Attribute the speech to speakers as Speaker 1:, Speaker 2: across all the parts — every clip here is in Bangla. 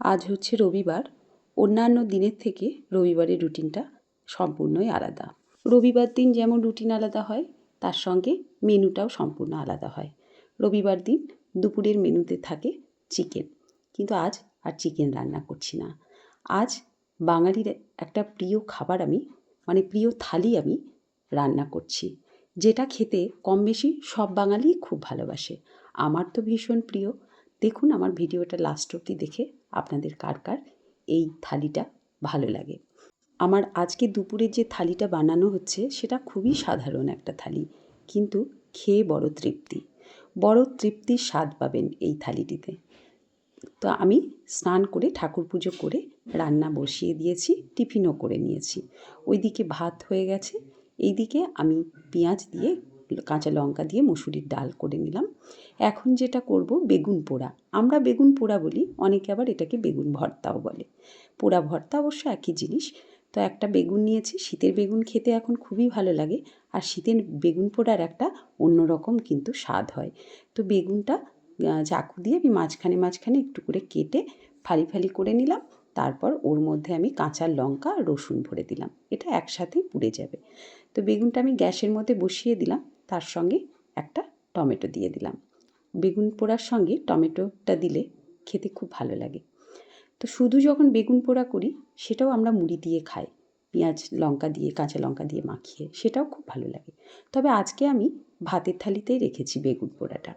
Speaker 1: আজ হচ্ছে রবিবার। অন্যান্য দিনের থেকে রবিবারের রুটিনটা সম্পূর্ণই আলাদা। রবিবার দিন যেমন রুটিন আলাদা হয়, তার সঙ্গে মেনুটাও সম্পূর্ণ আলাদা হয়। রবিবার দিন দুপুরের মেনুতে থাকে চিকেন। কিন্তু আজ আর চিকেন রান্না করছি না। আজ বাঙালির একটা প্রিয় খাবার আমি মানে প্রিয় থালি আমি রান্না করছি। যেটা খেতে কম বেশি সব বাঙালিই খুব ভালোবাসে। আমার তো ভীষণ প্রিয়। দেখুন আমার ভিডিওটা লাস্ট অবধি দেখে আপনাদের কার কার এই থালিটা ভালো লাগে। আমার আজকে দুপুরে যে থালিটা বানানো হচ্ছে, সেটা খুবই সাধারণ একটা থালি, কিন্তু খেয়ে বড় তৃপ্তি। বড় তৃপ্তির স্বাদ পাবেন এই থালিটিতে। তো আমি স্নান করে ঠাকুর পুজো করে রান্না বসিয়ে দিয়েছি, টিফিনও করে নিয়েছি। ওইদিকে ভাত হয়ে গেছে, এইদিকে আমি পেঁয়াজ দিয়ে কাঁচা লঙ্কা দিয়ে মুসুরির ডাল করে নিলাম। এখন যেটা করব, বেগুন পোড়া। আমরা বেগুন পোড়া বলি, অনেকে আবার এটাকে বেগুন ভর্তাও বলে। পোড়া ভর্তা অবশ্য একই জিনিস। তো একটা বেগুন নিয়েছি, শীতের বেগুন খেতে এখন খুবই ভালো লাগে। আর শীতের বেগুন পোড়ার একটা অন্যরকম কিন্তু স্বাদ হয়। তো বেগুনটা চাকু দিয়ে আমি মাঝখানে মাঝখানে একটু করে কেটে ফালি ফালি করে নিলাম। তারপর ওর মধ্যে আমি কাঁচা লঙ্কা রসুন ভরে দিলাম। এটা একসাথেই পুড়ে যাবে। তো বেগুনটা আমি গ্যাসের মধ্যে বসিয়ে দিলাম। তার সঙ্গে একটা টমেটো দিয়ে দিলাম। বেগুন পোড়ার সঙ্গে টমেটোটা দিলে খেতে খুব ভালো লাগে। তো শুধু যখন বেগুন পোড়া করি, সেটাও আমরা মুড়ি দিয়ে খাই, পেঁয়াজ, লঙ্কা দিয়ে, কাঁচা লঙ্কা দিয়ে মাখিয়ে, সেটাও খুব ভালো লাগে। তবে আজকে আমি ভাতের থালিতেই রেখেছি বেগুন পোড়াটা।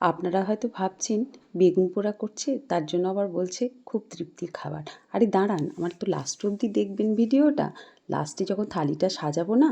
Speaker 1: আপনারা হয়তো ভাবছেন, বেগুন পোড়া করছে, তার জন্য আবার বলছে, খুব তৃপ্তির খাবার। আরে দাঁড়ান, আমার তো লাস্ট অবধি দেখবেন ভিডিওটা। লাস্টে যখন থালিটা সাজাবো না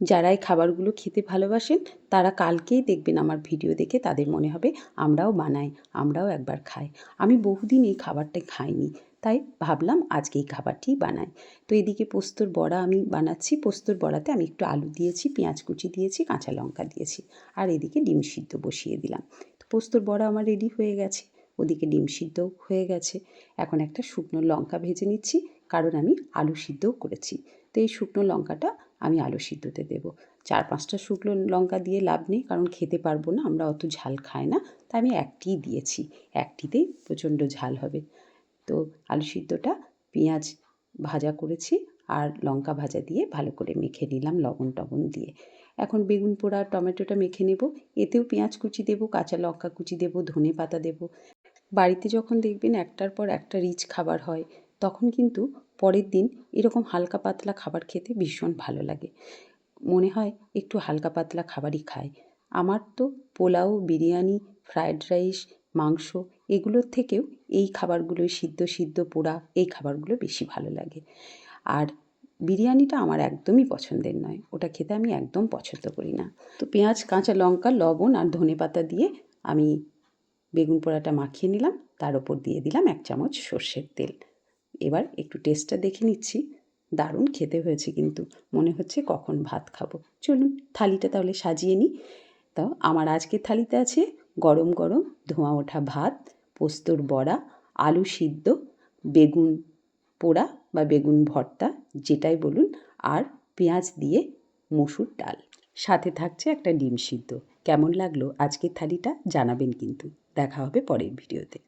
Speaker 1: যারা এই খাবারগুলো খেতে ভালোবাসেন, তারা কালকেই দেখবেন আমার ভিডিও দেখে তাদের মনে হবে আমরাও বানাই, আমরাও একবার খাই। আমি বহুদিন এই খাবারটা খাইনি, তাই ভাবলাম আজকে এই খাবারটি বানাই। তো এদিকে পোস্তর বড়া আমি বানাচ্ছি, পোস্তর বড়াতে আমি একটু আলু দিয়েছি, পেঁয়াজ কুচি দিয়েছি, কাঁচা লঙ্কা দিয়েছি আর এদিকে ডিম সিদ্ধ বসিয়ে দিলাম। তো পোস্তর বড়া আমার রেডি হয়ে গেছে, ওদিকে ডিম সিদ্ধও হয়ে গেছে। এখন একটা শুকনো লঙ্কা ভেজে নিচ্ছি কারণ আমি আলু সিদ্ধও করেছি। তো এই শুকনো লঙ্কাটা আমি আলু সিদ্ধতে দেবো। চার পাঁচটা শুকনো লঙ্কা দিয়ে লাভ নেই, কারণ খেতে পারব না, আমরা অত ঝাল খাই না। তাই আমি একটিই দিয়েছি, একটিতেই প্রচণ্ড ঝাল হবে। তো আলু সিদ্ধটা পেঁয়াজ ভাজা করেছি আর লঙ্কা ভাজা দিয়ে ভালো করে মেখে নিলাম লবণ টবণ দিয়ে। এখন বেগুন পোড়া, টমেটোটা মেখে নেব। এতেও পেঁয়াজ কুচি দেবো, কাঁচা লঙ্কা কুচি দেবো, ধনে পাতা দেবো। বাড়িতে যখন দেখবেন একটার পর একটা রিচ খাবার হয় তখন কিন্তু পরের দিন এরকম হালকা পাতলা খাবার খেতে ভীষণ ভালো লাগে। মনে হয় একটু হালকা পাতলা খাবারই খাই। আমার তো পোলাও, বিরিয়ানি, ফ্রায়েড রাইস, মাংস এগুলোর থেকেও এই খাবারগুলোই সিদ্ধ সিদ্ধ পোড়া এই খাবারগুলো বেশি ভালো লাগে। আর বিরিয়ানিটা আমার একদমই পছন্দের নয়, ওটা খেতে আমি একদম পছন্দ করি না। তো পেঁয়াজ, কাঁচা লঙ্কা, লবণ আর ধনে পাতা দিয়ে আমি বেগুন পোড়াটা মাখিয়ে নিলাম, তার ওপর দিয়ে দিলাম এক চামচ সর্ষের তেল। এবার একটু টেস্টটা দেখে নিচ্ছি। দারুণ খেতে হয়েছে কিন্তু। মনে হচ্ছে কখন ভাত খাব। চলুন থালিটা তাহলে সাজিয়ে নিই। তো আমার আজকের থালিতে আছে গরম গরম ধোঁয়া ওঠা ভাত, পোস্তর বড়া, আলু সিদ্ধ, বেগুন পোড়া বা বেগুন ভর্তা, যেটাই বলুন, আর পেঁয়াজ দিয়ে মসুর ডাল। সাথে থাকছে একটা ডিম সিদ্ধ। কেমন লাগল আজকের থালিটা জানাবেন কিন্তু। দেখা হবে পরের ভিডিওতে।